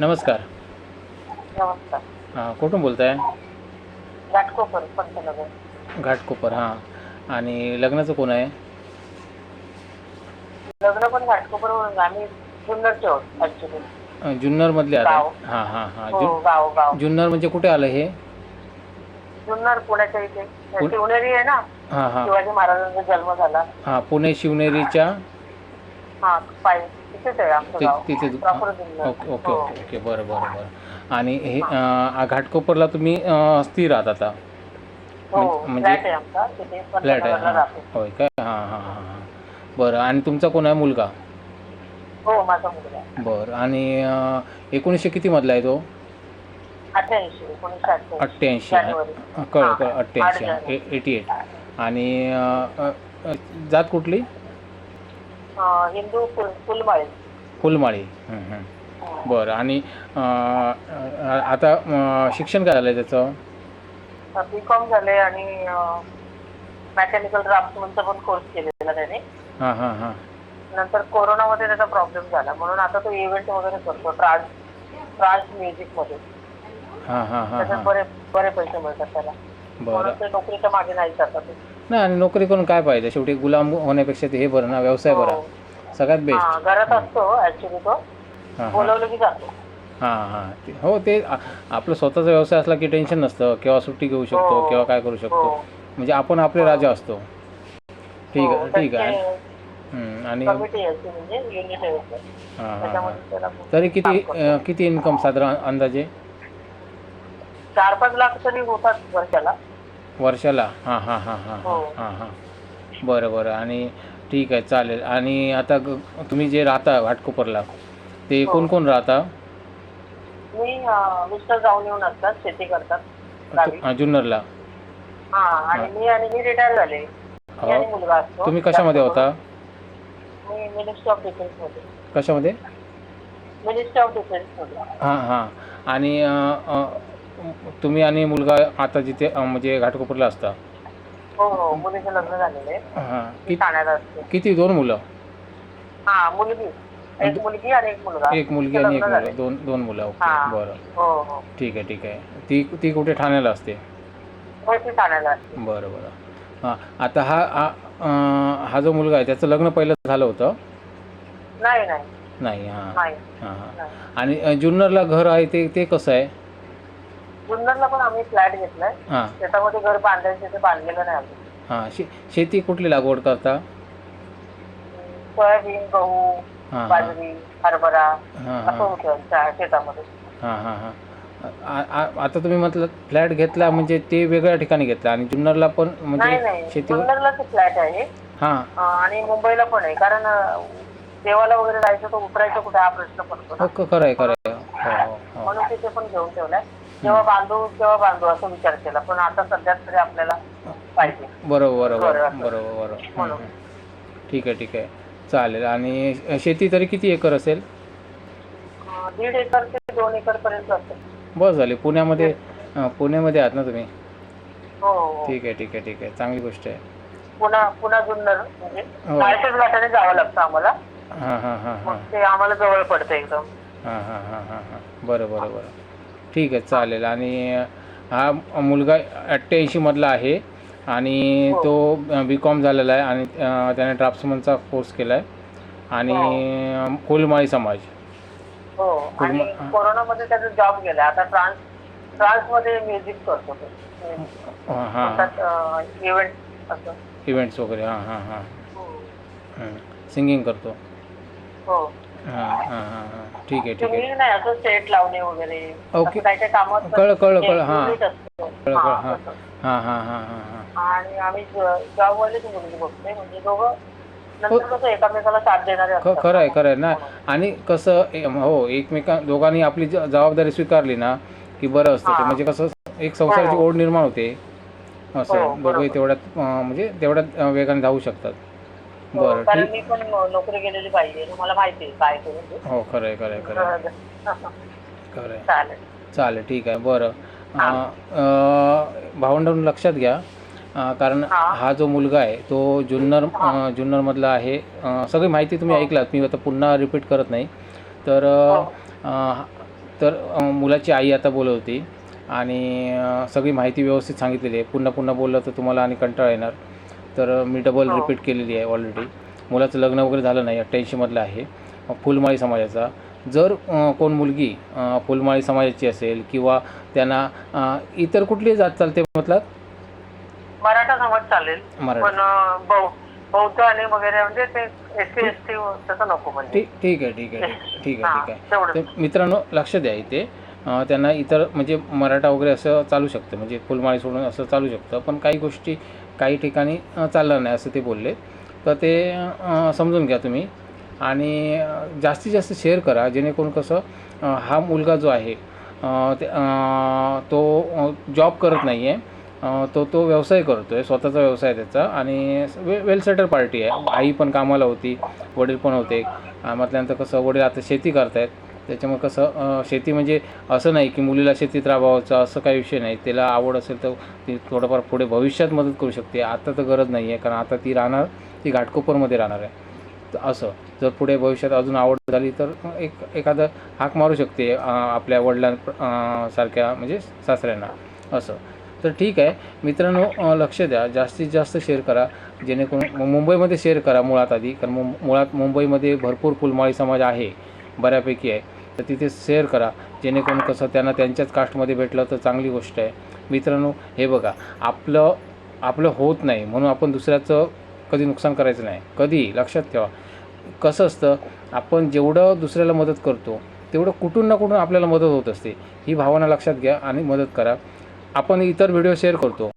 नमस्कार. नमस्कार. हां कुठून बोलताय? घाटकोपर पंतनगर. घाटकोपर हां. आणि लग्नाचं कोण आहे? लग्न पण घाटकोपरवरून आम्ही जुन्नरचे आहोत ऍक्च्युली अं, जुन्नरमधले आता गाव. हां हां हां. हो जु गाव गाव. जुन्नर म्हणजे कुठे आलं हे? जुन्नर पुण्याच्या इथे. पुण- शिवनेरी आहे ना? हां हां. शिवाजी महाराजांचा जन्म झाला. हां पुणे शिवनेरीच्या? हा पाय. तिथेच आहे आमचं ते- गाव. तिथे प्रॉपर जुन्नर ओके ओके हो. Okay okay. बरं बरं बरं. आणि हे अं, घाटकोपरला तुम्ही अं, स्थिर आहात आता? हो म्हणजे- फ्लॅट आहे आमचा. तिथे फ्लॅट आहे. हां. राहतो. होय काय हां हां हां हां. बरं. आणि तुमचा कोण आहे? मुलगा? हो माझा मुलगा आहे. बरं. आणि अं, एकोणीसशे कितीमधला आहे तो? अठ्ठ्याऐंशी एकोणीसशे अठ्ठ्याऐंशी. अठ्ठ्याऐंशी जानेवारी. कळ हां, कळ आठ अठ्ठ्याऐंशी जानेवारी. Eighty eight. आणि अं, अं, जात कुठली? हिंदू फुल फुलमाळी. फुलमाळी. बरं आणि आता शिक्षण काय झालं आहे त्याचं बी कॉम झाले आणि मेकॅनिकल ड्राफ्टमनचा पण कोर्स केलेला त्याने. हां हां हां. नंतर कोरोनामध्ये त्याचा प्रॉब्लेम झाला. म्हणून आता तो इव्हेंट वगैरे करतो ट्रान्स ट्रान्स म्युझिकमध्ये. हां हां हां हां. बरे बरे पैसे मिळतात त्याला. बरं. ते नोकरीच्या मागे नाही जातात. नाही आणि नोकरी करून काय पाहिजे शेवटी गुलाम होण्यापेक्षा ते हे बरं ना व्यवसाय बरा. हो. सगळ्यात हा, बेस्ट घरात असतो ऍक्च्युली तो. हां हां. बोलवलं की जातो. हां हां. ते- हो ते आ- आपलं स्वतःचा व्यवसाय असला की टेन्शन नसतं. केव्हा सुट्टी घेऊ शकतो हो. केव्हा काय करू शकतो. हो. म्हणजे आपण आपले राजा असतो. ठीक हो, आहे ठीक आहे. त्यांची आणि हां कमिटी म्हणजे युनिट आहे ते. हां हां त्याच्यामध्ये त्याला तरी किती काम करतो. अं, किती इन्कम साधारण अंदाजे? चार पाच लाख तरी होतात वर्षाला. वर्षाला. हां हां हां हां हो. हां हां. बरं बरं. आणि ठीक आहे चालेल. आणि आता ग- तुम्ही जे राहता घाटकोपरला ते हो. कोण कोण राहता? मी अं, मिस्टर जाऊन येऊन असतात शेती करतात गावी. तु- हां, जुन्नरला. हा आणि मी आणि मी रिटायर झाले. मी आणि हो मुलगा असतो तुम्ही कशामध्ये होता? मी मिनिस्टर ऑफ डिफेन्समध्ये कशामध्ये? मिनिस्टर ऑफ डिफेन्समध्ये हां हां. आणि अं, अं, तुम्ही आणि मुलगा आता जिथे अं, म्हणजे घाटकोपरला असता. हो हो मुलीचं लग्न झालेलं आहे. हां मी कि ठाण्याला असते. किती दोन मुलं? हा मुलगी. एक मुलगी आणि एक मुलगा. एक मुलगी तिचं आणि एक लग्न मुलगा झालंय. दोन दोन मुलं. ओके. बरं. हो हो. ठीक आहे ठीक आहे. ती ती कुठे ठाण्याला असते? हो ती ठाण्याला असते. बरं बरं. हां आता हा हा अं, हा जो मुलगा आहे त्याचं लग्न पहिलं झालं होतं? नाही नाही. नाही हां. नाही. हां हां. नाही. आणि अं, जुन्नरला घर आहे ते ते कसं आहे? जुन्नरला पण आम्ही फ्लॅट घेतलाय. हां. त्याच्यामध्ये घर बांधायचं ते बांधलेलं नाही आम्ही. हां शे शेती कुठली लागवड करता? सोयाबीन गहू हां हां. बाजरी हरभरा हां असं हां होतं त्या शेतामध्ये. हां हां हां. आ- आ- आता तुम्ही म्हटलं फ्लॅट घेतला म्हणजे ते वेगळ्या ठिकाणी घेतला आणि जुन्नरला पण नाही म्हणजे नाही. शेती जुन्नरलाच फ्लॅट आहे. हां. अं, आणि मुंबईला पण आहे. कारण अं, देवाला वगैरे जायचं तर उतरायचं कुठे हा प्रश्न पडतो ना. हो क- खरं आहे खरं आहे. हो हो हो. म्हणून तिथे पण घेऊन ठेवलाय. जेव्हा बांधू तेव्हा बांधू असं विचार केला पण आता सध्या तरी आपल्याला पाहिजे. बरोबर बरोबर बरं. बरोबर बरोबर. हं. हं. ठीक आहे ठीक आहे. चालेल. आणि शेती तरी किती एकर असेल? दीड एकर ते दोन एकर पर्यंत असेल. बस झाली. पुण्यामध्ये अं, पुण्यामध्ये आहात ना तुम्ही? हो हो. ठीक आहे ठीक आहे ठीक आहे. चांगली गोष्ट आहे. पुन्हा पुन्हा जुन्नर म्हणजे हो. घाटाने जावं लागतं आम्हाला. हां हां हां हां. ते आम्हाला जवळ पडतं एकदम. हां हां हां हां हां. बरं बरं बरं. ठीक आहे चालेल. आणि हा मुलगा अठ्ठ्याऐंशीमधला आहे आणि हो. तो बी कॉम झालेला आहे आणि त्याने ड्राफ्ट्समनचा कोर्स केला आहे आणि अं, कोलमाळी समाज. हो. आणि पूर्ण- कोरोनामध्ये त्याचा जॉब गेला आता ट्रान्स ट्रान्समध्ये म्युझिक करतो तो. हां हां. इव्हेंट असं इव्हेंट्स वगैरे. हां हां. हां. हो. सिंगिंग करतो. हो. हां हां हां हां ठीक आहे ठीक आहे सिंगिंग नाही असं सेट लावणे वगैरे ओके. काय काय. कळलं, कळलं, कळलं, हां. unit असतं. कळलं, हां, कळलं, हां. तसं. हां हां हां हां हां आणि आम्ही मुलगी म्हणजे दोघं नंतर कसं एकामेकाला साथ देणारे ख असतात खरं आहे खरं आहे ना आणि कसं ए- हो एकमेका दोघांनी आपली ज- जबाबदारी स्वीकारली ना की बरं असतं ते हां. म्हणजे कसं एक संसाराची हो. ओढ निर्माण होते असं हो, दोघंही बरोबर. तेवढ्यात अं, म्हणजे तेवढ्यात अं, वेगाने धावू शकतात बरं कारण ठीक. मी पण नोकरी गेलेली पाहिजे मला माहिती आहे काय करू ते. हो खरं आहे खरं आहे खरं आहे खरं आहे चालेल. चालेल ठीक आहे बरं. भावंडांनो लक्षात घ्या. अं, कारण हां. हा जो मुलगा आहे तो जुन्नर अं, जुन्नरमधला आहे. अं, सगळी माहिती तुम्ही हो. ऐकलात मी आता पुन्हा रिपीट करत नाही. तर हो. अं, तर अ, मुलाची आई आता बोलत होती. आणि अ, सगळी माहिती व्यवस्थित सांगितलेली आहे. पुन्हा पुन्हा बोललं तर तुम्हाला आणि कंटाळा येणार. तर मी डबल हो. रिपीट केलेली आहे ऑलरेडी मुलाचं लग्न वगैरे झालं नाही अठ्ठ्याऐंशीमधलं आहे. फुलमाळी समाजाचा. जर कोण मुलगी फुलमाळी समाजाची असेल किंवा त्यांना इतर कुठली जात चालते म्हटलं मराठा समाज चालेल. पण बौद्ध आणि वगैरे म्हणजे ते एस सी एस टी तसं नको म्हणजे. ठीक ठीक आहे ठीक आहे ठीक आहे हा, ठीक आहे मित्रांनो लक्ष द्या इथे. त्यांना इतर म्हणजे मराठा वगैरे असं चालू शकतं. म्हणजे फुलमाळी सोडून असं चालू शकतं. पण काही गोष्टी काही ठिकाणी चालणार नाही असं ते बोलले. तर ते समजून घ्या तुम्ही. आणि जास्तीत जास्त शेअर करा जेणेकरून कसं हा मुलगा जो आहे ते तो जॉब करत नाही आहे तो तो व्यवसाय करतो आहे स्वतःचा व्यवसाय त्याचा. आणि वे वेल सेटल पार्टी आहे. आई पण कामाला होती वडील पण होते. म्हटल्यानंतर कसं वडील आता शेती करतायत. त्याच्यामुळे कसं शेती म्हणजे असं नाही की मुलीला शेतीत राबवायचं असं काही विषय नाही. तिला आवड असेल तर ती थोडंफार पुढे भविष्यात मदत करू शकते. आता तर गरज नाही आहे कारण आता ती राहणार ती घाटकोपरमध्ये राहणार आहे. तर असं जर पुढे भविष्यात अजून आवड झाली तर एक एखादं हाक मारू शकते आपल्या वडिलां सारख्या म्हणजे सासऱ्यांना. असं. तर ठीक आहे. मित्रांनो लक्ष द्या. जास्तीत जास्त शेअर करा. जेणेकरून मुंबईमध्ये शेअर करा मुळात आधी. कारण मुळात मुंबईमध्ये भरपूर फुलमाळी समाज आहे बऱ्यापैकी आहे. तर तिथे शेअर करा. जेणेकरून कसं त्यांना त्यांच्याच कास्टमध्ये भेटलं तर चांगली गोष्ट आहे. मित्रांनो हे बघा. आपलं आपलं होत नाही म्हणून आपण दुसऱ्याचं कधी नुकसान करायचं नाही. कधी? लक्षात ठेवा. कसं असतं? आपण जेवढं दुसऱ्याला मदत करतो तेवढं कुठून ना कुठून आपल्याला मदत होत असते. ही भावना लक्षात घ्या आणि मदत करा. आपण इतर व्हिडिओ शेअर करतो.